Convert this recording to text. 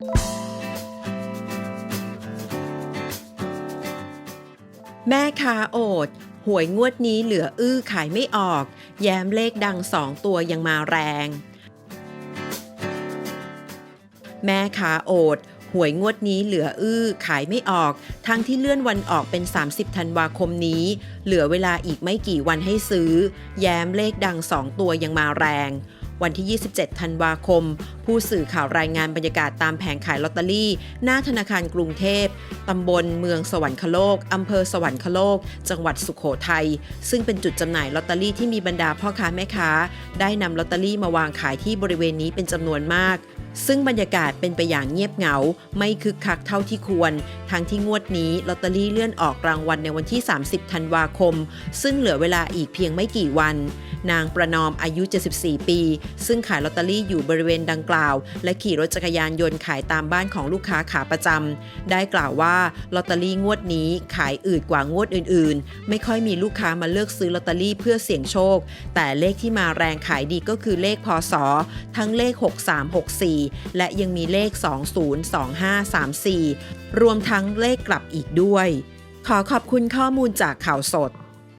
แม่ค้าโอด หวยงวดนี้เหลืออื้อขายไม่ออก แย้มเลขดังสองตัวยังมาแรง แม่ค้าโอด หวยงวดนี้เหลืออื้อขายไม่ออก ทั้งที่เลื่อนวันออกเป็น 30 ธันวาคมนี้ เหลือเวลาอีกไม่กี่วันให้ซื้อ แย้มเลขดัง2ตัวยังมาแรง วันที่ 27 ธันวาคม ผู้สื่อข่าวรายงานบรรยากาศตามแผงขายลอตเตอรี่ หน้าธนาคารกรุงเทพ ตำบลเมืองสวรรคโลก อำเภอสวรรคโลก จังหวัดสุขโขทัย ซึ่งเป็นจุดจำหน่ายลอตเตอรี่ที่มีบรรดาพ่อค้าแม่ค้า ได้นำลอตเตอรี่มาวางขายที่บริเวณนี้เป็นจำนวนมากซึ่งบรรยากาศเป็นไปอย่างเงียบเหงา ไม่คึกคักเท่าที่ควร ทั้งที่งวดนี้ลอตเตอรี่เลื่อนออกรางวัลในวันที่ 30 ธันวาคม ซึ่งเหลือเวลาอีกเพียงไม่กี่วัน นางประนอมอายุ 74 ปี ซึ่งขายลอตเตอรี่อยู่บริเวณดังกล่าว และขี่รถจักรยานยนต์ขายตามบ้านของลูกค้าขาประจำได้กล่าวว่าลอตเตอรี่งวดนี้ขายอืดกว่างวดอื่น ๆ ไม่ค่อยมีลูกค้ามาเลือกซื้อลอตเตอรี่เพื่อเสี่ยงโชค แต่เลขที่มาแรงขายดีก็คือเลขพศทั้งเลข 6364 และยังมีเลข 202534 รวมทั้งเลขกลับอีกด้วย ขอขอบคุณข้อมูลจากข่าวสด